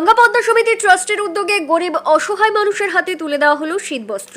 গঙ্গা পদ্মা সমিতি ট্রাস্টের উদ্যোগে গরিব অসহায় মানুষের হাতে তুলে দেওয়া হলো শীতবস্ত্র।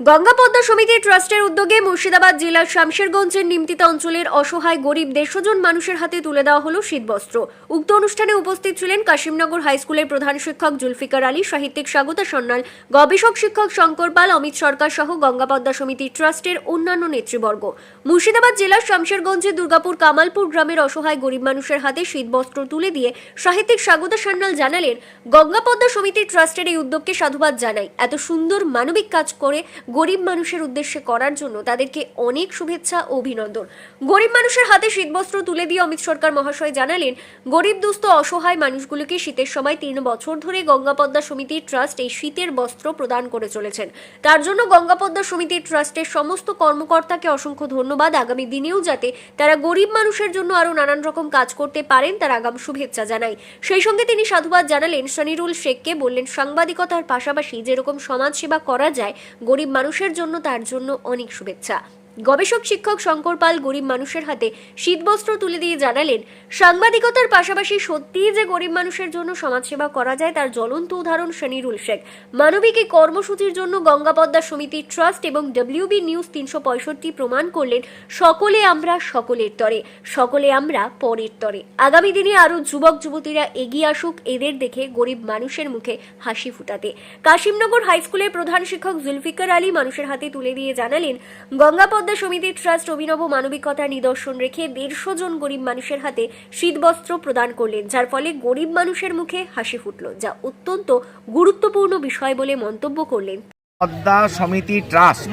গঙ্গা পদ্মা সমিতি ট্রাস্টের উদ্যোগে মুর্শিদাবাদ জেলার শামশেরগঞ্জের নিমতিতা অঞ্চলের অসহায় গরিব দেড়শো জন মানুষের হাতে তুলে দেওয়া হলো শীতবস্ত্র। উক্ত অনুষ্ঠানে উপস্থিত ছিলেন কাশিমনগর হাই স্কুলের প্রধান শিক্ষক জুলফিকার আলী, সাহিত্যিক স্বাগতা সন্ন্যাল গবেষক শিক্ষক শঙ্কর পাল, অমিত সরকার সহ গঙ্গা পদ্মা সমিতি ট্রাস্টের অন্যান্য নেতৃবর্গ। মুর্শিদাবাদ জেলার শামশেরগঞ্জে দুর্গাপুর কামালপুর গ্রামের অসহায় গরিব মানুষের হাতে শীতবস্ত্র তুলে দিয়ে সাহিত্যিক স্বাগতা সান্যাল জানালেন গঙ্গা পদ্মা সমিতি ট্রাস্টের এই উদ্যোগকে সাধুবাদ জানাই। এত সুন্দর মানবিক কাজ করে গরিব মানুষের উদ্দেশ্যে করার জন্য তাদেরকে অনেক শুভেচ্ছা ও অভিনন্দন। গরিব মানুষের হাতে শীতবস্ত্র তুলে দিয়ে অমিত সরকার মহাশয় জানালেন, গরিব, দুস্থ, অসহায় মানুষগুলোকে শীতের সময় তিন বছর ধরে গঙ্গা পদ্মা সমিতির ট্রাস্ট এই শীতের বস্ত্র প্রদান করে চলেছেন। তার জন্য গঙ্গা পদ্মা সমিতির ট্রাস্টের সমস্ত কর্মকর্তাকে অসংখ্য ধন্যবাদ। আগামী দিনেও যাতে তারা গরিব মানুষের জন্য আরও নানান রকম কাজ করতে পারেন, তার আগাম শুভেচ্ছা জানাই। সেই সঙ্গে তিনি সাধুবাদ জানালেন, শনিরুল শেখকে বললেন, সাংবাদিকতার পাশাপাশি যেরকম সমাজসেবা করা যায়, গরিব মানুষের জন্য তার জন্য অনেক শুভেচ্ছা। গবেষক শিক্ষক শঙ্কর পাল গরিব মানুষের হাতে শীতবস্ত্র তুলে দিয়ে জানালেন, সাংবাদিকতার পাশাপাশি সত্যিই যে গরিব মানুষের জন্য সমাজসেবা করা যায় তার জ্বলন্ত উদাহরণ শনিরুল শেখ। মানবিক এই কর্মসূচির জন্য গঙ্গা পদ্মা সমিতি ট্রাস্ট এবং ডব্লিউবি নিউজ তিনশো পঁয়ষট্টি প্রমাণ করলেন, সকলে আমরা সকলের তরে, সকলে আমরা পরের তরে। আগামী দিনে আরও যুবক যুবতীরা এগিয়ে আসুক এদের দেখে গরিব মানুষের মুখে হাসি ফুটাতে। কাশিমনগর হাই স্কুলের প্রধান শিক্ষক জুলফিকার আলী মানুষের হাতে তুলে দিয়ে জানালেন গঙ্গা পদ্মা সমিতি ট্রাস্ট অভিনব মানবিকতার নিদর্শন রেখে দেড়শো জন গরিব মানুষের হাতে শীতবস্ত্র প্রদান করলেন, যার ফলে গরিব মানুষের মুখে হাসি ফুটল, যা অত্যন্ত গুরুত্বপূর্ণ বিষয় বলে মন্তব্য করলেন। পদ্মা সমিতি ট্রাস্ট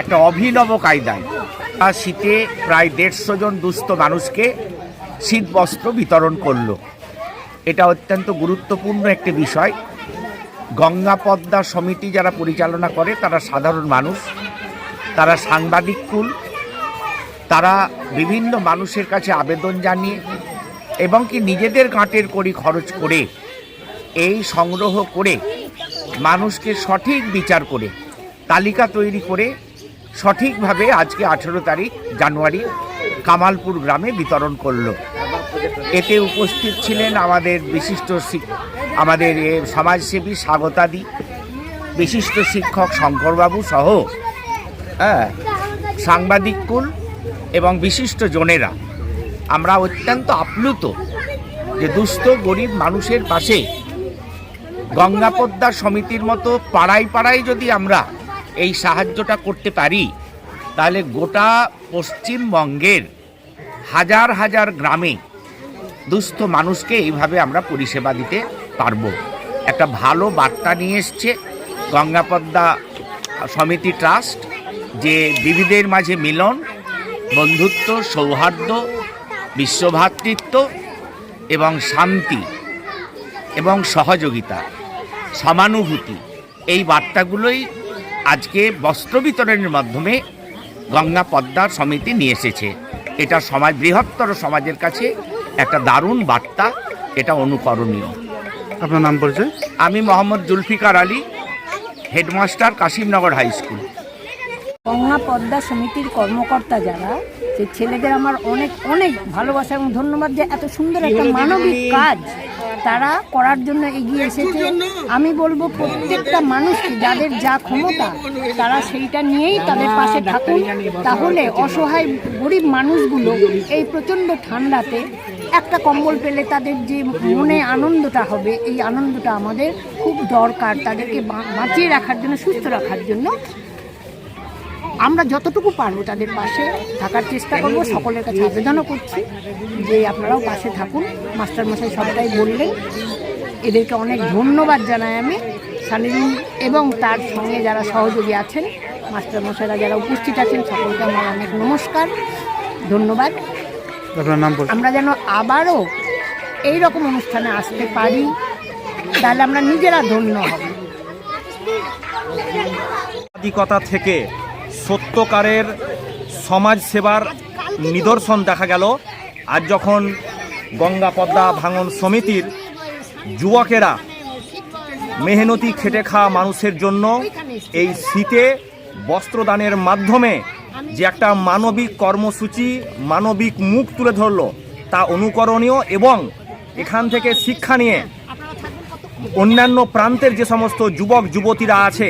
একটা অভিনব কায়দায় শীতে প্রায় দেড়শো জন দুস্থ মানুষকে শীতবস্ত্র বিতরণ করল। এটা অত্যন্ত গুরুত্বপূর্ণ একটি বিষয়। গঙ্গা পদ্মা সমিতি যারা পরিচালনা করে, তারা সাধারণ মানুষ। তারা সাংবাদিক কুল, তারা বিভিন্ন মানুষের কাছে আবেদন জানিয়ে এবং কি নিজেদের গাঁটের করি খরচ করে এই সংগ্রহ করে মানুষকে সঠিক বিচার করে, তালিকা তৈরি করে সঠিকভাবে আজকে আঠেরো তারিখ, জানুয়ারি, কামালপুর গ্রামে বিতরণ করল। এতে উপস্থিত ছিলেন আমাদের বিশিষ্ট আমাদের সমাজসেবী স্বাগতাদি, বিশিষ্ট শিক্ষক শঙ্করবাবু সহ হ্যাঁ সাংবাদিককুল এবং বিশিষ্ট জনেরা। আমরা অত্যন্ত আপ্লুত যে দুস্থ, গরিব মানুষের পাশে গঙ্গা পদ্মা সমিতির মতো পাড়ায় পাড়ায় যদি আমরা এই সাহায্যটা করতে পারি, তাহলে গোটা পশ্চিমবঙ্গের হাজার হাজার গ্রামে দুস্থ মানুষকে এইভাবে আমরা পরিষেবা দিতে পারব। একটা ভালো বার্তা নিয়ে এসছে গঙ্গা পদ্মা সমিতি ট্রাস্ট। যে বিবিধের মাঝে মিলন বন্ধুত্ব সৌহার্দ্য বিশ্বভ্রাতৃত্ব এবং শান্তি এবং সহযোগিতা সমানুভূতি এই বার্তাগুলোই আজকে বস্ত্র বিতরণের মাধ্যমে গঙ্গা পদ্মা সমিতি নিয়ে এসেছে। এটা সমাজ বৃহত্তর সমাজের কাছে একটা দারুণ বার্তা এটা অনুকরণীয়। আপনার নাম পরিচয়? আমি Mohammad Zulfikar Ali headmaster Kashimnagar high school. Ganga Padma সমিতির কর্মকর্তা যারা সেই ছেলেদের আমার অনেক অনেক ভালোবাসা এবং ধন্যবাদ যে এত সুন্দর একটা মানবিক কাজ তারা করার জন্য এগিয়ে এসেছে। আমি বলব প্রত্যেকটা মানুষকে যাদের যা ক্ষমতা তারা সেইটা নিয়েই তাদের পাশে থাকুন। তাহলে অসহায় গরিব মানুষগুলো এই প্রচণ্ড ঠান্ডাতে একটা কম্বল পেলে তাদের যে মনে আনন্দটা হবে এই আনন্দটা আমাদের খুব দরকার। তাদেরকে বাঁচিয়ে রাখার জন্য সুস্থ রাখার জন্য আমরা যতটুকু পারব তাদের পাশে থাকার চেষ্টা করব সকলের কাছে আবেদনও করছি যে আপনারাও পাশে থাকুন। মাস্টারমশাই সবটাই বললেন। এদেরকে অনেক ধন্যবাদ জানাই আমি। সানিরুল এবং তার সঙ্গে যারা সহযোগী আছেন মাস্টারমশাইরা যারা উপস্থিত আছেন সকলকে আমার অনেক নমস্কার ধন্যবাদ। নাম আমরা যেন আবারও এই রকম অনুষ্ঠানে আসতে পারি তাহলে আমরা নিজেরা ধন্য হব। থেকে সত্যকারের সমাজ সেবার নিদর্শন দেখা গেল। আজ যখন গঙ্গা পদ্মা ভাঙন সমিতির যুবকেরা মেহনতি খেটে খাওয়া মানুষের জন্য এই শীতে বস্ত্রদানের মাধ্যমে যে একটা মানবিক কর্মসূচি, মানবিক মুখ তুলে ধরলো, তা অনুকরণীয় এবং এখান থেকে শিক্ষা নিয়ে অন্যান্য প্রান্তের যে সমস্ত যুবক, যুবতীরা আছে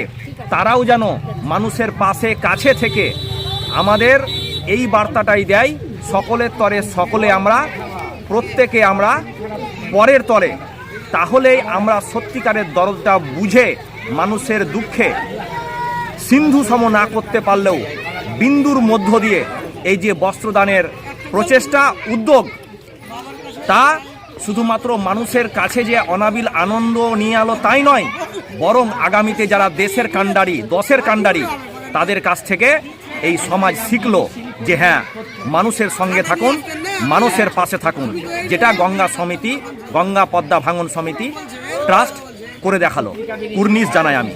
তারাও যেন মানুষের পাশে, কাছে থেকে আমাদের এই বার্তাটাই দেয়, সকলের তরে সকলে আমরা, প্রত্যেকে আমরা পরের তরে। তাহলেই আমরা সত্যিকারের দরদটা বুঝে, মানুষের দুঃখে সিন্ধু সম না করতে পারলেও বিন্দুর মধ্য দিয়ে এই যে বস্ত্রদানের প্রচেষ্টা, উদ্যোগ, তা শুধুমাত্র মানুষের কাছে যে অনাবিল আনন্দ নিয়ে আলো তাই নয়, বরং আগামীতে যারা দেশের কাণ্ডারি, দশের কাণ্ডারি, তাদের কাছ থেকে এই সমাজ শিখল যে হ্যাঁ মানুষের সঙ্গে থাকুন, মানুষের পাশে থাকুন, যেটা গঙ্গা সমিতি, গঙ্গা পদ্মা ভাঙন সমিতি, ট্রাস্ট করে দেখাল। কুর্নিশ জানাই আমি।